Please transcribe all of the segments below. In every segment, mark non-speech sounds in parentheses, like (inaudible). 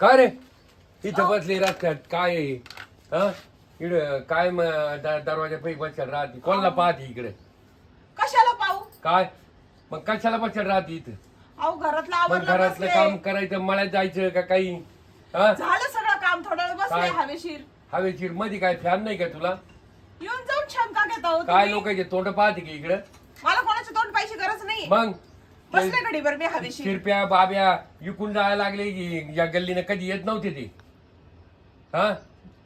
काय रे? इथं बसली रस्त्यात काय आहे? हा? इकडं काय दरवाजा पैकी बसेल राहते. कोणाला पाहते इकडे? कशाला पाहू? काय? मग कशाला बसेल राहते इथं? अहो घरातलं मग घरातलं बसले. काम करायचं मळ्यात जायचं का काही? हा? झालं सगळं काम थोडा वेळ बसले काय? हवेशीर. हवेशीरमध्ये काय फॅन नाही का तुला? येऊन जाऊन शंका घेता हो काय तुम्ही. लोकांचे तोंड पाहते की इकडं? मला कोणाच्या तोंड पाहिजे गरज नाही. मग? बसले घडीभर मी हवेशीर शिरप्या बाब्या इकून जायला लागले की या गल्लीनं कधी येत नव्हते ते हा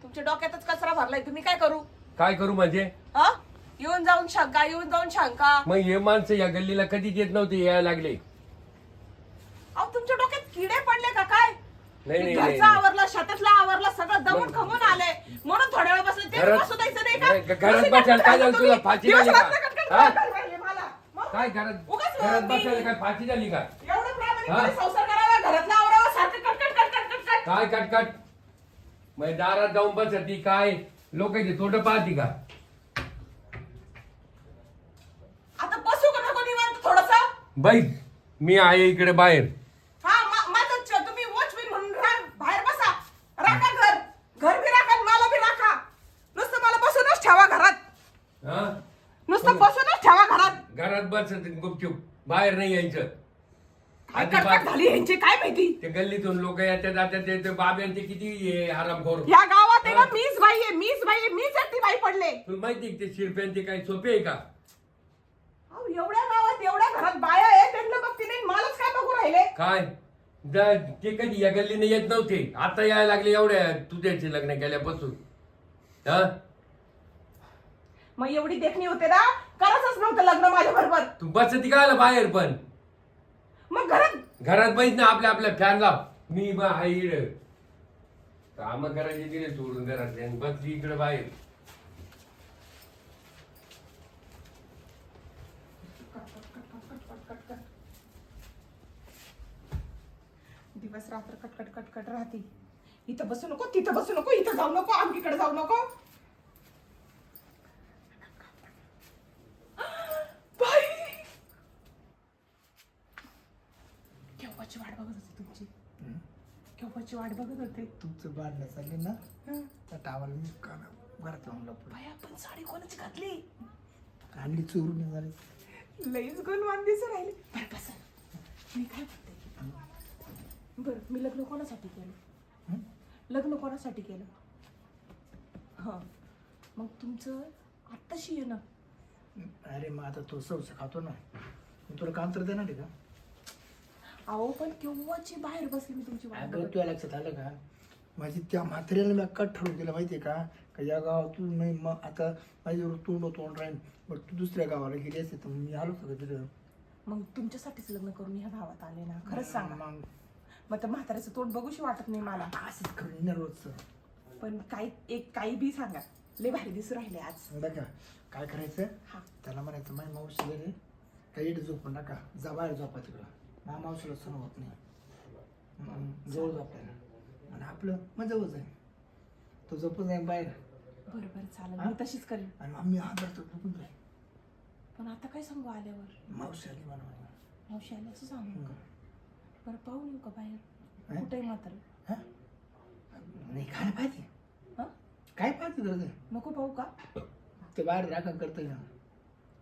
तुमच्या डोक्यातच कचरा भरलाय तुम्ही काय करू काय करू म्हणजे हा येऊन जाऊन शंका येऊन जाऊन शंका मग हे माणसं या गल्लीला कधीच येत नव्हते यायला लागले अहो तुमच्या डोक्यात किडे पडले का काय नाही, नाही, घरचं नाही. आवरलं शेतातलं आवरलं सगळं दमून खमून आले म्हणून थोड्या वेळ बसले ते घरात- बसू द्यायचं नाही नाही, का घरात नुसती बसायला काय झालं तुला? तुम्ही. फाशी का? कटकट हा? मला. मग? काय घरात घरात बसायला काय फाशी झाली का? एवढं हा? प्रामाणिकपणे संसार करावा? घरातला आवरावा? सारखं कटकट कटकट कटकट काय कटकट मग दारात जाऊन बसती काय? लोकांची तोंड पाहती का? आता बसू का नको निवांत थोडस? बाई मी आहे इकडे बाहेर. हा मा- माझं च- तुम्ही वॉचमॅन म्हणून रा- बाहेर बसा. राखा घर. घर बी राखा आणि मला बी राखा. नुसतं मला बसूनच ठेवा घरात. हा? नुसतं बसूनच ठेवा घरात गुपचूप. बाहेर नाही यायचं. काय अजिबात. कटकट झाली यांची काय माहिती? ते गल्लीतून लोक येतात जातात ते- ते बाब्यांचे किती हे आरामखोर या गावात आहे ना मीच बाई आहे मीच बाई आहे मीच एकटी बाई पडले. तुला माहिती आहे का ते शिरप्यांचे काही सोपे आहे का? अहो, एवढ्या गावात एवढ्या घरात बाया आहे त्यांना बघते नाही मलाच काय बघू राहिले? काय? ते कधी या गल्लीने येत नव्हते. आता यायला लागले एवढ्या तुझ्याचे लग्न केल्यापासून. हा? मग एवढी देखणी होते ना करायचंच नव्हतं लग्न माझ्या बरोबर. तू बसती का आला बाहेर पण? मग घरात घरात बस ना आपल्या आपल्या फॅन लाव मी बा हाय इकडे. काम करायचे दिले सोडून घरात बसली इकडे बाहेर. दिवस रात्र कटकट कटकट राहते. इथं बसू नको तिथं बसू नको इथं जाऊ नको आमकीकडे जाऊ नको बाई! केव्हाची वाट बघत होते तुमची? केव्हाची वाट बघत होते? तुमचं बांधणं चालले ना. त्या टावाला मी काना घरात लावून लपलो बाई आपण साडी कोणाची घातली? आणली चोरून निघाली. लईच गुणवान दिसून राहिली. बरं बस. मी काय म्हणते? बरं मी लग्न कोणासाठी केलं? लग्न कोणासाठी केलं? हां. मग तुमचं आत्ताशी ये ना अरे मग आता तो सवसा खातो ना. तुला काम तर देणार आहे का? अहो पण केव्हाची बाहेर बसली मी तुमची वाट अगं बघत. तुला लक्षात आलं का? माझी त्या म्हाताऱ्याला मी कट ठरवून दिलं माहिती आहे का? का या गावातून मी मग आता माझ्यावर तोंड तोंड राहील बरं तू दुसऱ्या गावाला गेली असते तर मी आलो का तिथं? मग तुमच्यासाठीच लग्न करून ह्या भावात आले ना खरंच सांगा. मग? मग त्या म्हाताऱ्याचं तोंड बघूशी वाटत नाही मला. असंच करून येणार रोजचं. पण काही एक काही बी सांगा. लय भारी दिसू राहिले आज. बघा काय करायचं? हा. त्याला म्हणायचं माझी मावशी गेली काही झोपू नका. जा बाहेर झोपा तिकडं. माझ्या मावशीला सण होत नाही. जवळ झोपायला आणि आपलं जवळ जाईल तो झोपून जाईल बाहेर. बरं बरं चालेल. हा? मी तशीच करेन. आणि आम्ही आदरतो झोपून जाईल. पण आता काय सांगू आल्यावर? मावशी आली मला. मावशी आल्याचं सांगू का? बरं पाहून येऊ का बाहेर? हं? कुठे म्हातारं हा? नाही काय पाहिजे हं? काय पाहिजे तुला ते? नको पाहू का? ते बाहेर राखा करता येईल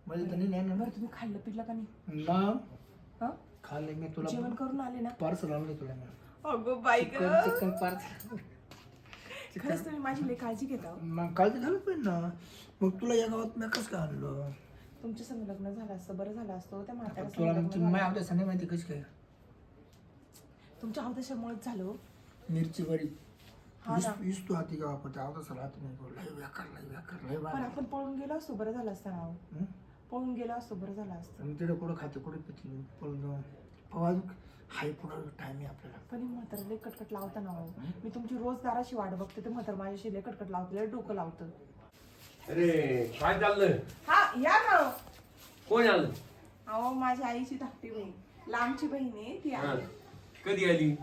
म्हणजे तर नाही येणार बरं तुम्ही खाल्लं पिल्लं का नाही? ना मग? हं? खाल्ले मी तुला. जेवण करून आले ना? पार्सल आणलं तुला मी. अगो बाई चिकन चिकन पार्सल. खरंच तुम्ही माझी लई काळजी घेता हो. मग काळजी झालं पाहिजे ना. मग तुला या गावात मी कसं काय आणलं? तुमच्या संग लग्न झालं असतं बरं झालं असतं त्या म्हाताऱ्या तुला संग लग्न सांगा माहिती कशी काय? तुमच्या अवदशामुळेच झालं हो. मिरची बरी हा ना. वीस तू हाती गाव आपण नाही गो. लय व्याकार लय व्याकार लय पण बाय आपण पळून गेलो असतो बरं झालं असतं ना हो. पळून गेलो असतो बरं झालं असतं. तिकडे कुठं खाते कुठे पिते पळून जाऊन. फवाज हाय पुढं टाइम आहे आपल्याला. पण म्हातारा लय कटकट लावता ना हो. मी तुमची रोज दाराशी वाट बघते ते म्हातारा माझ्याशी लय कटकट लावतं लय डोकं लावतं. अरे काय चाललं हा या ना. हो. कोण आलं? अहो माझ्या आईची धाकटी बहीण. लांबची बहीण आहे ती हा. आहे कधी आली?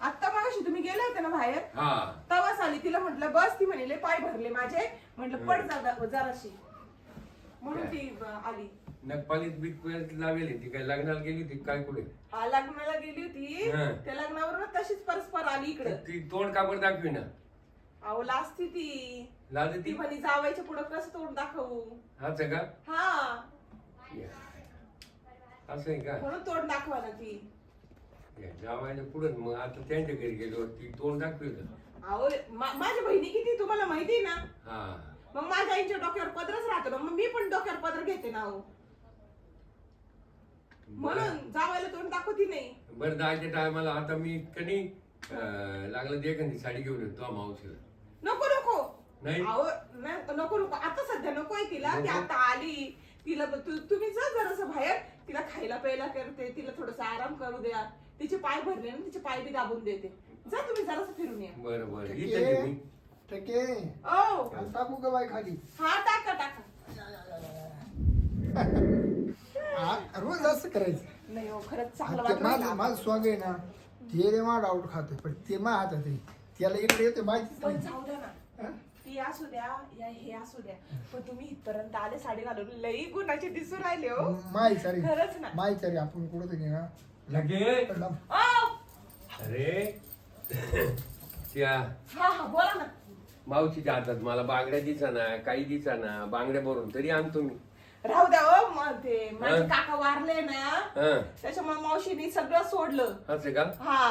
आत्ता मगाशी तुम्ही गेले होते ना बाहेर? हा. तवाच आली. तिला म्हटलं बस ती म्हणले पाय भरले माझे. म्हटलं पड जा जराशी. म्हणून ती अं, आली. नखपालीत बिक लावेल ती काय लग्नाला गेली ती काय कुठे? हा लग्नाला गेली होती. हा. त्या लग्नावर तशीच परस्पर आली इकडं. ती तोंड कापड दाखवी ना. अहो लाजती ती. लाज ती? ती म्हणे जावायच्या पुढं कसं तोंड दाखवू? हाच आहे का? हा. असं आहे का? म्हणून तोंड दाखवा ना ती. जावायला पुढे. मग आता त्यांच्या घरी गेलो ती तोंड दाखवी का अहो मा- माझी बहिणी किती तुम्हाला माहिती ना? हा. मग माझ्या आईच्या डोक्यावर पदरच राहतो ना. मग मी पण डोक्यावर पदर घेते ना अहो. म्हणून जावायला तोंड दाखवती नाही. बरं जायच्या टायमाला आता मी कधी लागलं दे एखादी साडी घेऊन येतो मावशीला. नको नको. नाही? अहो न- नको नको. आता सध्या नकोय तिला. ती नको? आता आली. तिला ब- तु- तुम्ही जा जरासं बाहेर. तिला खायला प्यायला करते. तिला थोडस आराम करू द्या. तिचे पाय भरले ना तिचे पाय बी दाबून देते. जा तुम्ही जरासं फिरून या. बरं बरं. इथे मी. टके ओ टाकू का बाई खाली? हा टाका टाका. (laughs) करायचं. नाही हो खरंच चांगलं ते माझं वाटलं माझं स्वाग आहे ना ते रे माझा डाऊट खाते पण ते मा हातात आहे. त्याला इकडे येते माहितीच पण नाही. जाऊ द्या ना. हा? ती असू द्या या हे असू द्या. पण तुम्ही इथपर्यंत आले साडी घालून लई गुणाचे दिसून राहिले हो. माई चारी खरंच ना. चारी आपण कुठं तरी ना लगे! अरे. त्या हा हा बोला ना. मावशीच्या हातात मला बांगड्या दिसाना काही दिसाना बांगड्या भरून तरी आणतो मी. राहू द्या हो ते माझे हा? काका वारले ना हा त्याच्यामुळे मावशीने सगळं सोडलं असं का हा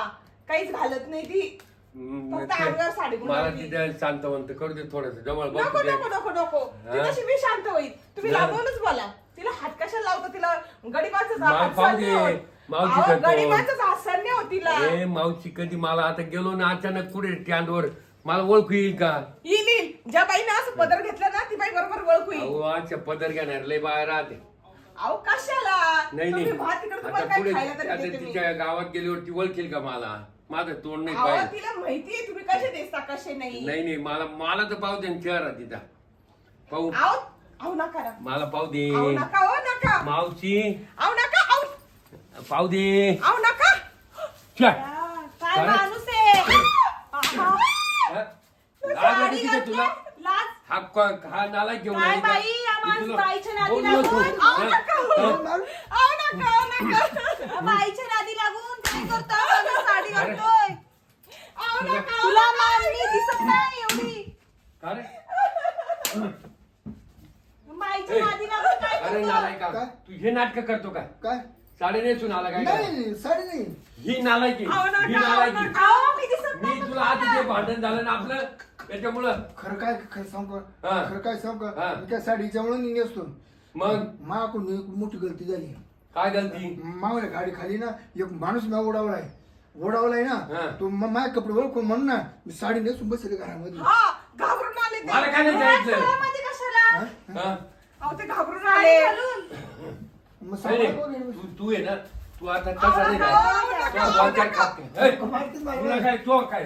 काहीच घालत नाही ती हम्म, फक्त ते- अंगावर साडी मला गुंडाळली. तिथे शांतवंत करू दे थोडस जवळ नको नको नको नको ती हा? तशी मी शांत होईल तुम्ही. लांबूनच बोला तिला हात कशाला लावतो तिला गडीबाचं हात पाहू दे. मावशी करतो. गडीबाचंच होत तिला मावशी कधी मला आता गेलो ना अचानक कुठे स्टँडवर मला ओळखू येईल का येईल येईल. ज्या बाईने असं पदर घेतलं ना बरोबर ओळखू येईल अहो पदर घेणार लय बाहेर राहते. अहो कशाला? नाही नाही. तुम्ही भात तिकडे तुम्हाला आता काय पुढे खायला तरी आता देते मी. तिच्या गावात गेल्यावरती ओळखेल का मला? माझं तोंड नाही अहो पाहिजे तिला माहितीये तुम्ही कसे दिसता कसे नाही? नाही नाही मला मला तर पाहू दे चेहरा तिचा पाहू. अहो अहो नका ना. मला पाहू दे. अहो नका हो नका. मावशी. अहो नका अहो. पाहू दे. अहो नका. छ्या. काय काय? माणूस आहे? आहा. हा? लाज वाटते का तुला? हा क- हा नाला घेऊन काय आली का? बाई, या मी माणूस तुला बाईच्या नादी बोललो लागून. तू. अहो हा? नका हो. हा? अहो नका अहो नका बाईच्या नादी लागून काय करतो माझी साडी घालतोय अहो नका तुला मारली दिसत नाही एवढी का रे? बाईच्या ए, नादी लागून काय अरे करतो नालाय का काय? तू हे नाटक करतो काय काय साडे नेसून आला काय नाही नाही, साडी नाही ही नालायकी नका, ही नालायकी नका. अहो, मी दिसत मी तुला आधी जे भांडण झालं ना आपलं त्याच्यामुळं खरं काय खरं सांगू का? हा. खरं काय सांगू हा. मी त्या साडीच्या म्हणून मी नेसतो मग माकडून एक मोठी गलती झाली. काय गलती? मावल्या गाडी खाली ना एक माणूस मी ओढावलाय ओढावलाय हा. ना तो म- माझे कपडे ओळखून म्हणून ना मी साडी नेसून बसले घरामध्ये. हा घाबरून आले ते. मला काय नाही जायचं घरामध्ये कशाला? हा? हा? अहो ते घाबरून साडी आले घालून. मग नाही, साडी नाही. तू तू आहे ना. तू आता तसा नाही वाचार. खात. तुला काय तो काय?